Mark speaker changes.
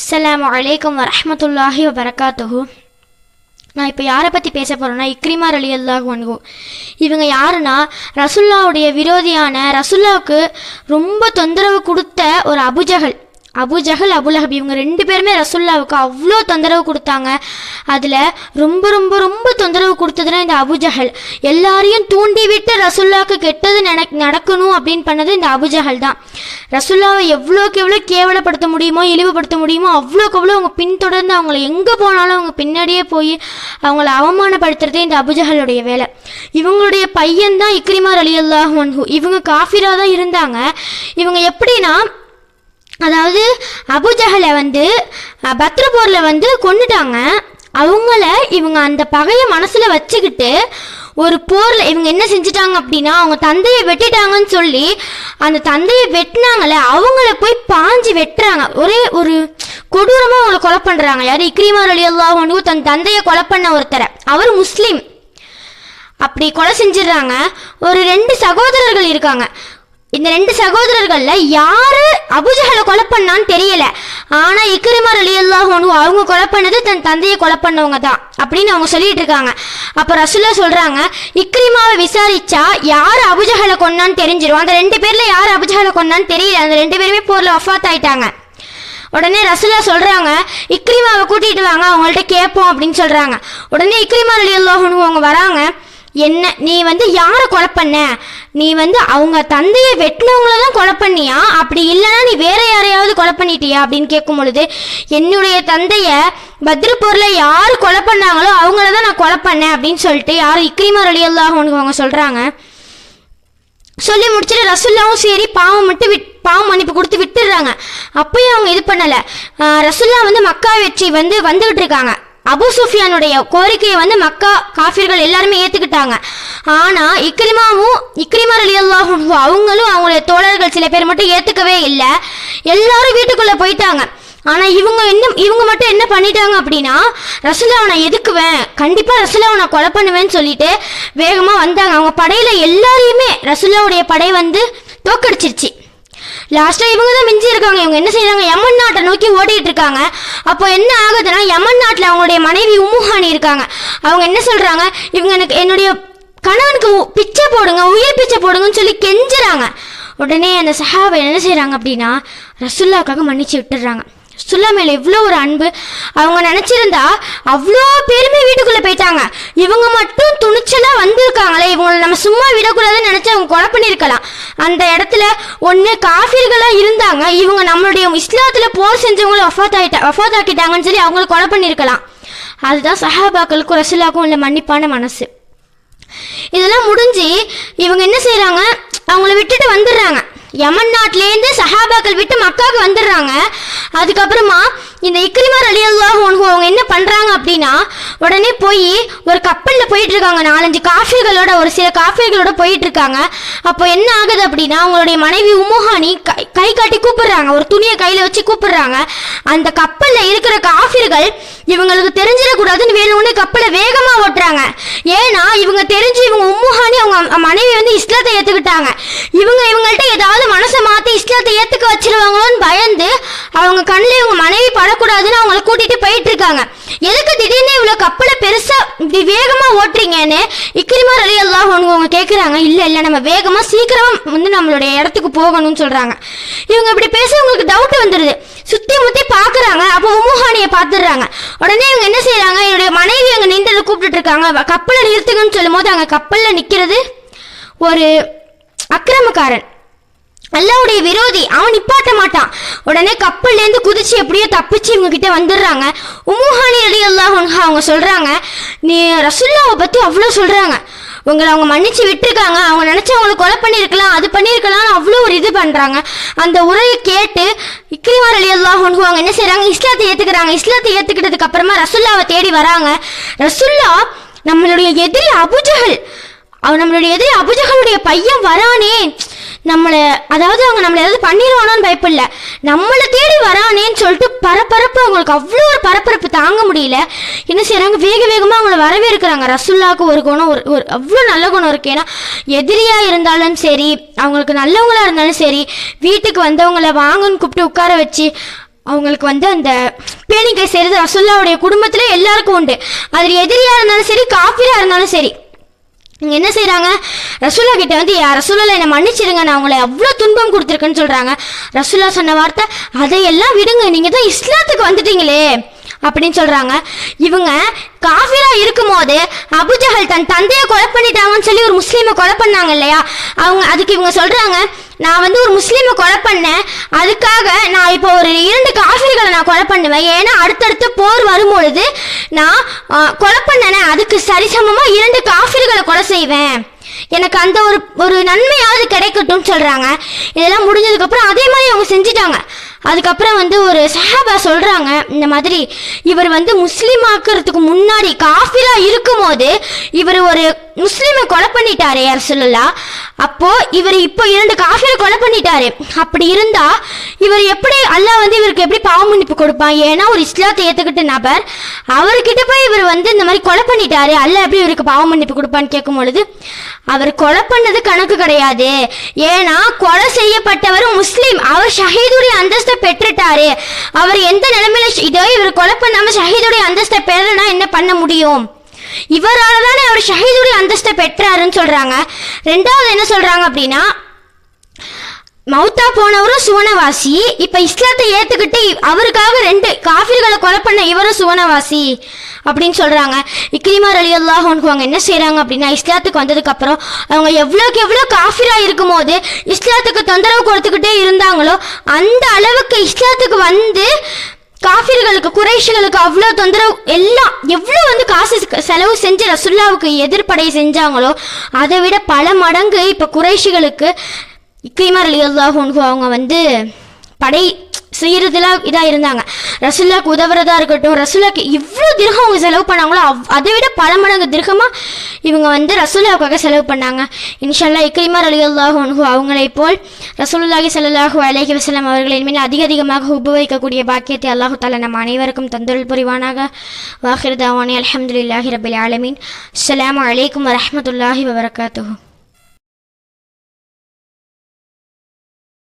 Speaker 1: அஸ்லாம் வலைக்கம் வரமத்துல்லாஹி வபரகாத்துஹு. நான் இப்போ யாரை பற்றி பேச போகிறேன்னா இக்ரிமார் அலி அல்லாஹ் வன்கு இவங்க யாருன்னா ரசுல்லாவுடைய விரோதியான ரசுல்லாவுக்கு ரொம்ப தொந்தரவு கொடுத்த ஒரு அபுஜகல் அபுஜஹல் அபுஜஹல் அபுலஹப் இவங்க ரெண்டு பேருமே ரசுல்லாவுக்கு அவ்வளோ தொந்தரவு கொடுத்தாங்க. அதில் ரொம்ப ரொம்ப ரொம்ப தொந்தரவு கொடுத்ததுன்னா இந்த அபுஜஹல் எல்லாரையும் தூண்டி விட்டு ரசுல்லாவுக்கு கெட்டது நட நடக்கணும் அப்படின்னு பண்ணது இந்த அபுஜஹல் தான். ரசுல்லாவை எவ்வளோக்கு எவ்வளோ கேவலப்படுத்த முடியுமோ இழிவுபடுத்த முடியுமோ அவ்வளோக்கு அவ்வளோ அவங்க பின்தொடர்ந்து அவங்கள எங்கே போனாலும் அவங்க பின்னாடியே போய் அவங்கள அவமானப்படுத்துறதே இந்த அபுஜஹலுடைய வேலை. இவங்களுடைய பையன் தான் இக்ரிமார் அலி அல்லாஹ் இவங்க காஃபிராக தான் இருந்தாங்க. இவங்க எப்படின்னா அதாவது அபுஜஹலை வந்து அஹ், பத்ரபூரில் வந்து கொண்டுட்டாங்க அவங்கள இவங்க அந்த பகையை மனசில் வச்சுக்கிட்டு ஒரு போரில் இவங்க என்ன செஞ்சுட்டாங்க அப்படின்னா அவங்க தந்தையை வெட்டிட்டாங்கன்னு சொல்லி அந்த தந்தையை வெட்டினாங்களே அவங்கள போய் பாஞ்சு வெட்டுறாங்க. ஒரே ஒரு கொடூரமாக அவங்கள கொலை பண்ணுறாங்க யார்? இக்ரீமார் அலி அல்லாஹ் தன் தந்தையை கொலை பண்ண ஒருத்தரை. அவர் முஸ்லீம். அப்படி கொலை செஞ்சிடுறாங்க. ஒரு ரெண்டு சகோதரர்கள் இருக்காங்க. இந்த ரெண்டு சகோதரர்கள்ல யாரு அபுஜஹலை கொலை பண்ணான்னு தெரியல. ஆனா இக்ரிமார் அலி அல்லாஹ் அவங்க கொலை பண்ணது தன் தந்தையை கொலை பண்ணவங்க தான் அப்படின்னு அவங்க சொல்லிட்டு இருக்காங்க. அப்ப ரசுல்லா சொல்றாங்க இக்ரிமாவை விசாரிச்சா யார் அபுஜஹலை கொன்னான்னு தெரிஞ்சிரும். அந்த ரெண்டு பேர்ல யார் அபுஜஹலை கொன்னான்னு தெரியல. அந்த ரெண்டு பேருமே போர்ல வஃபாத் ஆயிட்டாங்க. உடனே ரசுல்லா சொல்றாங்க இக்ரிமாவை கூட்டிட்டு வாங்க அவங்கள்ட்ட கேட்போம் அப்படின்னு சொல்றாங்க. உடனே இக்ரிமா அலி அல்லாஹனு அவங்க வராங்க. என்ன நீ வந்து யாரை கொலை பண்ண? நீ வந்து அவங்க தந்தையை வெட்டினவங்கள தான் கொலை பண்ணியா? அப்படி இல்லைன்னா நீ வேற யாரையாவது கொலை பண்ணிட்டியா? அப்படின்னு கேட்கும் பொழுது என்னுடைய தந்தையை பத்ரப்பூரில் யார் கொலை பண்ணாங்களோ அவங்கள தான் நான் கொலை பண்ணேன் அப்படின்னு சொல்லிட்டு யார் இக்ரிமர் அலி அல்லாஹனு அவங்க சொல்கிறாங்க சொல்லி முடிச்சுட்டு ரசுல்லாவும் சரி பாவம் மட்டும் விட் பாவம் மன்னிப்பு கொடுத்து விட்டுடுறாங்க. அப்பயும் அவங்க இது பண்ணலை. ரசுல்லா வந்து மக்கா வெற்றி வந்து வந்துகிட்டு இருக்காங்க. அபு சுஃபியானுடைய கோரிக்கையை வந்து மக்கா காஃபிர்கள் எல்லாருமே ஏத்துக்கிட்டாங்க. ஆனா இக்ரிமாவும் இக்ரிமார் அலி அவங்களும் அவங்களுடைய தோழர்கள் சில பேர் மட்டும் ஏத்துக்கவே இல்லை. எல்லாரும் வீட்டுக்குள்ள போயிட்டாங்க. ஆனா இவங்க என்ன இவங்க மட்டும் என்ன பண்ணிட்டாங்க அப்படின்னா ரசுலாவனை நான் எதுக்குவேன்? கண்டிப்பா ரசுலாவை கொலை பண்ணுவேன்னு சொல்லிட்டு வேகமா வந்தாங்க. அவங்க படையில எல்லாரையுமே ரசுல்லாவுடைய படை வந்து தோக்கடிச்சிருச்சு லாஸ்ட்டாக இவங்க தான் மிஞ்சி இருக்காங்க. இவங்க என்ன செய்கிறாங்க யமன் நாட்டை நோக்கி ஓடிட்டு இருக்காங்க. அப்போ என்ன ஆகுதுன்னா யமன் நாட்டில் அவங்களுடைய மனைவி உமுஹானி இருக்காங்க. அவங்க என்ன சொல்கிறாங்க இவங்க எனக்கு என்னுடைய கணவனுக்கு உ- பிச்சை போடுங்க உயிர் பிச்சை போடுங்கன்னு சொல்லி கெஞ்சுறாங்க. உடனே அந்த சஹாவை என்ன செய்கிறாங்க அப்படின்னா ரசுல்லாக்காக மன்னிச்சு விட்டுடுறாங்க சுல்லா மேல இவ்வளோ ஒரு அன்பு. அவங்க நினைச்சிருந்தா அவ்வளோ பேருமே வீட்டுக்குள்ளே போயிட்டாங்க. இவங்க மட்டும் துணிச்சலாக வந்திருக்காங்களே. இவங்களை நம்ம சும்மா விடக்கூடாதுன்னு நினச்சி அவங்க கொலை பண்ணியிருக்கலாம். அந்த இடத்துல ஒன்று காஃபிர்களாக இருந்தாங்க. இவங்க நம்மளுடைய இஸ்லாத்தில் போர் செஞ்சவங்களை வஃபாத் ஆயிட்டா வஃபாத் ஆக்கிட்டாங்கன்னு சொல்லி அவங்கள கொலை பண்ணியிருக்கலாம். அதுதான் சஹாபாக்களுக்கும் ரசுல்லாக்கும் உள்ள மன்னிப்பான மனசு. இதெல்லாம் முடிஞ்சு இவங்க என்ன செய்கிறாங்க அவங்கள விட்டுட்டு வந்துடுறாங்க. யமன் நாட்டிலேருந்து சஹாபாக்கள் விட்டு மக்காவுக்கு வந்துடுறாங்க. அதுக்கப்புறமா இந்த இக்ரிமார் அலி அல்லாஹ் அவங்க என்ன பண்ணுறாங்க அப்படின்னா உடனே போய் ஒரு கப்பலில் போயிட்டு இருக்காங்க நாலஞ்சு காஃபிகளோட ஒரு சில காஃபிகளோட போயிட்டு இருக்காங்க அப்போ என்ன ஆகுது அப்படின்னா அவங்களுடைய மனைவி உமுஹானி கை கை காட்டி கூப்பிடுறாங்க. ஒரு துணியை கையில் வச்சு கூப்பிடுறாங்க. அந்த கப்பலில் இருக்கிற காஃபிர்கள் இவங்களுக்கு தெரிஞ்சிடக்கூடாதுன்னு வேணும்னு கப்பலை வேகமா ஓட்டுறாங்க. ஏன்னா இவங்க தெரிஞ்சு இவங்க உம்முஹானி அவங்க மனைவி வந்து இஸ்லாத்தை ஏத்துக்கிட்டாங்க. இவங்க இவங்கள்ட்ட ஏதாவது மனசை மாத்தி இஸ்லாத்தை ஏத்துக்க வச்சிருவாங்களோன்னு பயந்து அவங்க கண்ணில் இவங்க மனைவி படக்கூடாதுன்னு அவங்கள கூட்டிட்டு போயிட்டு இருக்காங்க. எதுக்கு திடீர்னு இவ்வளவு கப்பலை பெருசா இப்படி வேகமா ஓட்டுறீங்கன்னு இக்ரிமார் அலி அல்லாஹ் அவங்க கேக்குறாங்க. இல்ல இல்ல நம்ம வேகமா சீக்கிரமா வந்து நம்மளுடைய இடத்துக்கு போகணும்னு சொல்றாங்க. இவங்க இப்படி பேச உங்களுக்கு டவுட் வந்துடுது சுத்தி முத்தி பாக்குறாங்க. அப்போ உமுஹானியை பாத்துடுறாங்க. உடனே இவங்க என்ன செய்கிறாங்க என்னுடைய மனைவி அங்க நின்று கூப்பிட்டுட்டு இருக்காங்க கப்பலை நிறுத்துங்கன்னு சொல்லும் போது அங்க கப்பல்ல நிக்கிறது ஒரு அக்கிரமக்காரன். அல்லாவுடைய விரோதி. அவன் நிப்பாட்ட மாட்டான். உடனே கப்பல்லேருந்து குதிச்சு எப்படியோ தப்பிச்சு இவங்க கிட்ட வந்துடுறாங்க. உமுஹானி அலி அல்லாஹ் அவங்க சொல்றாங்க நீ ரசுல்லாவை பத்தி அவ்வளோ சொல்றாங்க. உங்களை அவங்க மன்னிச்சு விட்டுருக்காங்க. அவங்க நினைச்சு அவங்களை கொலை பண்ணியிருக்கலாம் அது பண்ணியிருக்கலாம்னு அவ்வளோ ஒரு இது பண்றாங்க. அந்த உரையை கேட்டு இக்ரிமார் அலி அல்லாஹ் அவங்க என்ன செய்கிறாங்க இஸ்லாத்தை ஏத்துக்கிறாங்க. இஸ்லாத்தை ஏத்துக்கிட்டதுக்கு அப்புறமா ரசுல்லாவை தேடி வராங்க. ரசுல்லா நம்மளுடைய எதிரி அபுஜஹல். அவன் நம்மளுடைய எதிரி அபுஜகளுடைய பையன் வரானே. நம்மளை அதாவது அவங்க நம்மளை ஏதாவது பண்ணிடுவானோன்னு பயப்படல நம்மளை தேடி வரானேன்னு சொல்லிட்டு பரபரப்பு அவங்களுக்கு அவ்வளோ ஒரு பரபரப்பு தாங்க முடியல. என்ன செய்கிறாங்க வேக வேகமாக அவங்கள வரவேற்கிறாங்க. ரசுல்லாவுக்கு ஒரு குணம் ஒரு ஒரு அவ்வளோ நல்ல குணம் இருக்கு. ஏன்னா எதிரியாக இருந்தாலும் சரி அவங்களுக்கு நல்லவங்களாக இருந்தாலும் சரி வீட்டுக்கு வந்தவங்கள வாங்கன்னு கூப்பிட்டு உட்கார வச்சு அவங்களுக்கு வந்து அந்த பேணிக்கை செய்கிறது ரசுல்லாவுடைய குடும்பத்தில் எல்லாருக்கும் உண்டு. அதில் எதிரியாக இருந்தாலும் சரி காஃபியாக இருந்தாலும் சரி என்ன செய்கிறாங்க ரசூல்லா கிட்ட வந்து ரசூலாவில் என்னை மன்னிச்சிடுங்க நான் உங்களை அவ்வளோ துன்பம் கொடுத்துருக்கேன்னு சொல்கிறாங்க ரசூல்லா சொன்ன வார்த்தை அதையெல்லாம் விடுங்க. நீங்கள் தான் இஸ்லாத்துக்கு வந்துட்டீங்களே. அப்படின்னு சொல்கிறாங்க இவங்க காஃபிரா இருக்கும்போது அபுஜஹல் தன் தந்தையை கொலை பண்ணிட்டாங்கன்னு சொல்லி ஒரு முஸ்லீமை கொலை பண்ணாங்க இல்லையா? அவங்க அதுக்கு இவங்க சொல்கிறாங்க நான் வந்து ஒரு முஸ்லீமை கொலை பண்ணேன். அதுக்காக நான் இப்போ ஒரு இரண்டு காஃபிர்களை நான் கொலை பண்ணுவேன். ஏன்னா அடுத்தடுத்து போர் வரும்பொழுது நான் கொலை பண்ணனே அதுக்கு சரிசமமாக இரண்டு காஃபிர்களை கொலை செய்வேன். எனக்கு அந்த ஒரு ஒரு நன்மையாவது கிடைக்கட்டும்னு சொல்கிறாங்க இதெல்லாம் முடிஞ்சதுக்கப்புறம் அதே மாதிரி அவங்க செஞ்சிட்டாங்க. அதுக்கப்புறம் வந்து ஒரு சஹாபா சொல்கிறாங்க இந்த மாதிரி இவர் வந்து முஸ்லீம் ஆக்குறதுக்கு முன்னாடி காஃபிரா இருக்கும்போது இவர் ஒரு முஸ்லீமை கொலை பண்ணிட்டாரு யார் சொல்லலா அப்போ இவர் இப்போ இரண்டு காஃபிரை கொலை பண்ணிட்டாரு. அப்படி இருந்தா இவர் எப்படி அல்லாஹ் வந்து இவருக்கு எப்படி பாவ மன்னிப்பு கொடுப்பான்? ஏன்னா ஒரு இஸ்லாத்தை ஏத்துக்கிட்ட நபர் அவர்கிட்ட போய் இவர் வந்து இந்த மாதிரி கொலை பண்ணிட்டாரு. அல்லாஹ் எப்படி இவருக்கு பாவ மன்னிப்பு கொடுப்பான்னு கேட்கும் பொழுது அவர் கொலை பண்ணது கணக்கு கிடையாது. ஏன்னா கொலை செய்யப்பட்டவர் முஸ்லீம். அவர் ஷஹீதுடைய அந்தஸ்து பெற்றுட்டாரு. அவர் எந்த நிலைமையில இதோ இவர் கொலை பண்ணாம ஷஹீதுடைய அந்தஸ்தை பெறலனா என்ன பண்ண முடியும்? இவரால தானே அவர் ஷஹீதுடைய அந்தஸ்தை பெற்றாருன்னு சொல்றாங்க. ரெண்டாவது என்ன சொல்றாங்க அப்படின்னா மௌத்தா போனவரும் சுவனவாசி இப்ப இஸ்லாத்தை ஏத்துக்கிட்டு அவருக்காக ரெண்டு காஃபிர்களை கொலை பண்ண இவரும் சுவனவாசி அப்படின்னு சொல்கிறாங்க இக்ரிமார் அலி அல்லாஹ் அவங்க என்ன செய்கிறாங்க அப்படின்னா இஸ்லாத்துக்கு வந்ததுக்கப்புறம் அவங்க எவ்வளோக்கு எவ்வளோ காஃபிரா இருக்கும்போது இஸ்லாத்துக்கு தொந்தரவு கொடுத்துக்கிட்டே இருந்தாங்களோ அந்த அளவுக்கு இஸ்லாத்துக்கு வந்து காஃபிர்களுக்கு குறைஷிகளுக்கு அவ்வளோ தொந்தரவு எல்லாம் எவ்வளோ வந்து காசு செலவு செஞ்சு ரசுல்லாவுக்கு எதிர்ப்படை செஞ்சாங்களோ அதை விட பல மடங்கு இப்போ குறைஷிகளுக்கு இக்ரீமார் அலி அல்லாஹூன்கு அவங்க வந்து படை செய்கிறதுல இதாக இருந்தாங்க. ரசுல்லாக்கு உதவுறதா இருக்கட்டும் ரசுல்லாக்கு இவ்வளோ திருகம் அவங்க செலவு பண்ணாங்களோ அவ் அதை விட பல மடங்கு திருகமாக இவங்க வந்து ரசுல்லாவுக்காக செலவு பண்ணாங்க. இன்ஷல்லா இக்ரீமார் அலி அல்லாஹூன்கு அவங்களை போல் ரசூலுல்லாஹி ஸல்லல்லாஹு அலஹி வசலம் அவர்களின் மேல் அதிக அதிகமாக உபயோகிக்கக்கூடிய பாக்கியத்தை அல்லாஹு தாலா நம் அனைவருக்கும் தந்தருள் புரிவானாக. வாஹிர் தாவானி அல்ஹம்துலில்லாஹி ரபில் ஆலமீன். அஸ்லாம் அலைக்கும் வரமத்துல்லாஹி வபரகாத்துஹு.